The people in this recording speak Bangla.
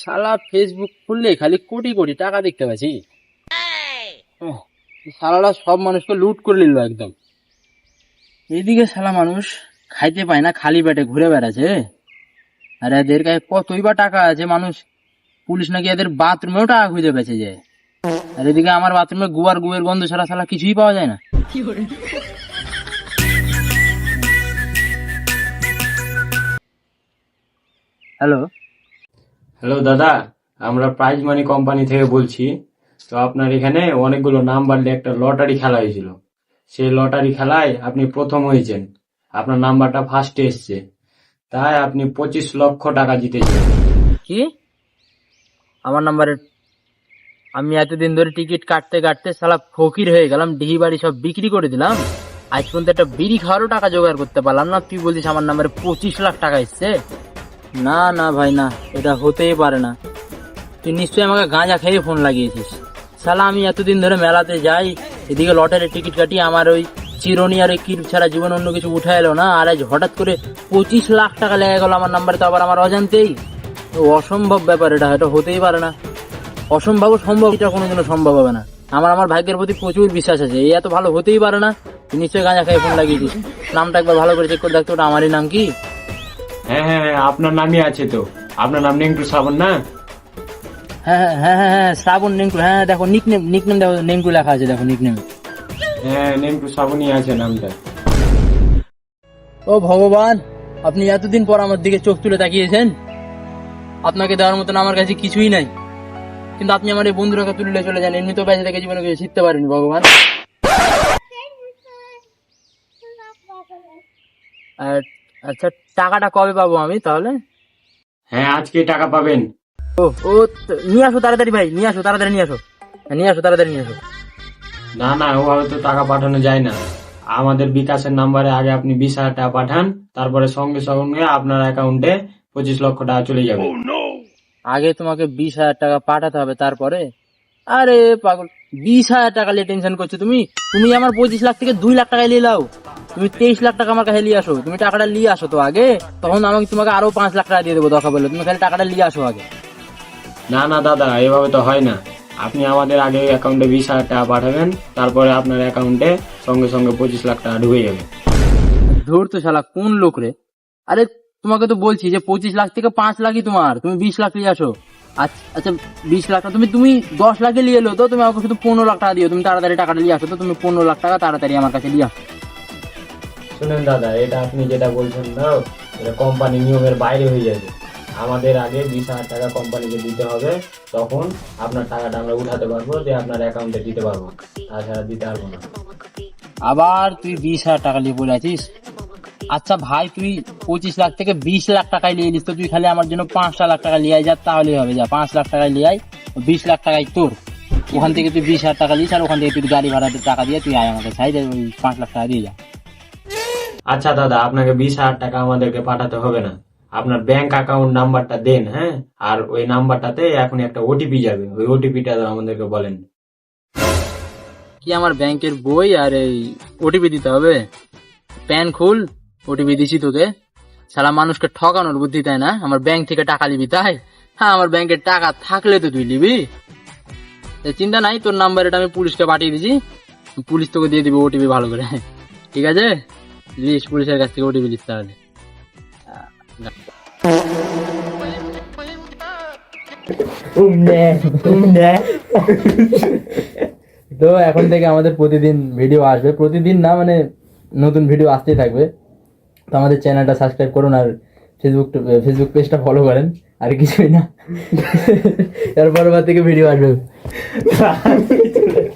শালা ফেসবুক খুললে খালি কোটি কোটি টাকা দেখতে পাচ্ছি। শালারা সব মানুষকে লুট করে নিল একদম। এইদিকে শালা মানুষ খাইতে পায় না, খালি পেটে ঘুরে বেড়াচ্ছে। আর এদের গায়ে কতই বা টাকা আছে, মানুষ পুলিশ নাকি এদের বাথরুমেও টাকা খুঁজে বেঁচে যায় আর এদিকে আমার বাথরুমে গুয়ার গুয়ের গন্ধ ছাড়া শালা কিছুই পাওয়া যায় না। হ্যালো? হ্যালো দাদা। আমরা প্রাইজ মানি কোম্পানি থেকে বলছি। তো আপনার এখানে অনেকগুলো নাম্বার দিয়ে একটা লটারি খেলা হয়েছিল। সেই লটারি খেলায় আপনি প্রথম হয়েছেন। আপনার নাম্বারটা ফার্স্টে এসছে। তাই আপনি পঁচিশ লক্ষ টাকা জিতেছেন। কি? আমার নাম্বারে আমি এতদিন ধরে টিকিট কাটতে কাটতে সালা ফকির হয়ে গেলাম, ডিহি বাড়ি সব বিক্রি করে দিলাম। আজ পর্যন্ত একটা বিড়ি খাওয়ারও টাকা জোগাড় করতে পারলাম না। তুই বলছিস আমার নাম্বারে পঁচিশ লাখ টাকা এসছে? না না ভাই, না। এটা হতেই পারে না। তুই নিশ্চয়ই আমাকে গাঁজা খেয়ে ফোন লাগিয়েছিস। শালা, আমি এতদিন ধরে মেলাতে যাই, এদিকে লটারির টিকিট কাটি আমার ওই চিরনি আর ওই ছাড়া জীবন অন্য কিছু উঠে এলো না। আর আজ হঠাৎ করে পঁচিশ লাখ টাকা লেগে গেল আমার নাম্বারে, তো আবার আমার অজান্তেই। অসম্ভব ব্যাপার এটা এটা হতেই পারে না। অসম্ভব সম্ভব, এটা কোনোদিনও সম্ভব হবে না। আমার আমার ভাগ্যের প্রতি প্রচুর বিশ্বাস আছে। এই এত ভালো হতেই পারে না। নিশ্চয়ই গাঁজা খেয়ে ফোন লাগিয়েছিস। নামটা একবার ভালো করে চেক করে দেখতো ওটা আমারই নাম কি? হ্যাঁ হ্যাঁ হ্যাঁ, আপনার নামই আছে তো। আপনার নাম নেংটু শ্রাবণ না? হ্যাঁ হ্যাঁ হ্যাঁ হ্যাঁ হ্যাঁ শ্রাবণ নেংটু হ্যাঁ দেখো নিকনেম নিকনেম দেখো নেংটু লেখা আছে দেখো নিকনেম হ্যাঁ নেংটু শ্রাবণই আছে নামটা। ও ভগবান আপনি এতদিন পর আমার দিকে চোখ তুলে তাকিয়েছেন। আপনাকে দেওয়ার মতন আমার কাছে কিছুই নাই। কিন্তু আপনি আমার এই বন্ধুরাকে তুলে চলে যান এমনি তো বেঁচে থেকে জীবনে কিছু শিখতে পারেনি ভগবান। আর আচ্ছা টাকাটা কবে পাবো আমি তাহলে? হ্যাঁ আজকে টাকা পাবেন। ও ও নিয়ে আসো তাড়াতাড়ি ভাই নিয়ে আসো তাড়াতাড়ি নিয়ে আসো। হ্যাঁ, নিয়ে আসো তাড়াতাড়ি নিয়ে আসো। না না ওভাবে তো টাকা পাঠানো যায় না। আমাদের বিকাশের নাম্বারে আগে আপনি বিশ হাজার টাকা পাঠান তারপরে সঙ্গে সঙ্গে আপনার অ্যাকাউন্টে পঁচিশ লক্ষ টাকা চলে যাবে। আগে তোমাকে বিশ হাজার টাকা পাঠাতে হবে তারপরে? আরে পাগল। বিশ হাজার টাকা নিয়ে টেনশন করছ। তুমি তুমি আমার পঁচিশ লাখ থেকে দুই লাখ টাকা নিয়ে নাও। তুমি তেইশ লাখ টাকা আমার কাছে নিয়ে আসো। তুমি টাকাটা নিয়ে আসো তো আগে। তখন আমাকে তোমাকে আরও পাঁচ লাখ টাকা দিয়ে দেবো দরকার বলে। তুমি খালি টাকাটা নিয়ে আসো আগে। না না দাদা এভাবে তো হয় না। আপনি আমাদের আগে অ্যাকাউন্টে বিশ হাজার টাকা পাঠাবেন। তারপরে আপনার অ্যাকাউন্টে সঙ্গে সঙ্গে পঁচিশ লাখ টাকা ঢুকে যাবে। ধর তো শালা কোন লোক রে? আরে তোমাকে তো বলছি যে পঁচিশ লাখ থেকে পাঁচ লাখই তোমার। তুমি বিশ লাখ নিয়ে আসো। আচ্ছা আচ্ছা বিশ লাখ টাকা। তুমি তুমি দশ লাখে নিয়ে এলো তো তুমি আমাকে শুধু পনেরো লাখ টাকা দিও। তুমি তাড়াতাড়ি টাকাটা নিয়ে আসো তো তুমি পনেরো লাখ টাকা তাড়াতাড়ি আমার কাছে নিয়ে আসো। শুনেন দাদা এটা আপনি যেটা বলছেন না এটা কোম্পানি নিয়মের বাইরে হয়ে যাবে। আমাদের আগে বিশ হাজার টাকা কোম্পানিকে দিতে হবে তখন আপনার টাকাটা আমরা উঠাতে পারব দিয়ে আপনার অ্যাকাউন্টে দিতে পারব। তাছাড়া দিতে পারব না। আবার তুই বিশ হাজার টাকা নিয়ে বলে আছিস? আচ্ছা ভাই তুই পঁচিশ লাখ থেকে বিশ লাখ টাকায় নিয়ে নিস তো তুই খালি আমার জন্য পাঁচটা লাখ টাকা নিয়ে যা তাহলেই হবে যা পাঁচ লাখ টাকায় নিয়ে আয় বিশ লাখ টাকায় তোর। ওখান থেকে তুই বিশ হাজার টাকা দিস আর ওখান থেকে তুই গাড়ি ভাড়াতে টাকা দিয়ে তুই আয় আমাকে সাইডে ওই পাঁচ লাখ টাকা দিয়ে যা। আচ্ছা দাদা আপনাকে বিশ হাজার টাকা আমাদেরকে পাঠাতে হবে না। আপনার ব্যাংক অ্যাকাউন্ট নাম্বারটা দেন হ্যাঁ? আর ওই নাম্বারটাতে এখন একটা ওটিপি যাবে ওই ওটিপিটা আমাদেরকে বলেন। কি আমার ব্যাংকের বই আর এই ওটিপি দিতে হবে? প্যান খুল। ওটিপি দিছি তোকে। সারা মানুষকে ঠকানোর বুদ্ধি তাই না। আমার ব্যাংক থেকে টাকা নিবি, তাই? হ্যাঁ আমার ব্যাংকের টাকা থাকলে তো তুই নিবি। চিন্তা নাই, তোর নাম্বার এটা আমি পুলিশকে পাঠিয়ে দিছি। পুলিশ তোকে দিয়ে দিবে ওটিপি ভালো করে। ঠিক আছে? লিস পুলিশের কাছ থেকে ওটিপি লিস তাহলে। তো এখন থেকে আমাদের প্রতিদিন ভিডিও আসবে। প্রতিদিন না মানে নতুন ভিডিও আসতেই থাকবে। তো আমাদের চ্যানেলটা সাবস্ক্রাইব করুন আর ফেসবুক ফেসবুক পেজটা ফলো করেন। আর কিছুই না। এরপর থেকে ভিডিও আসবে।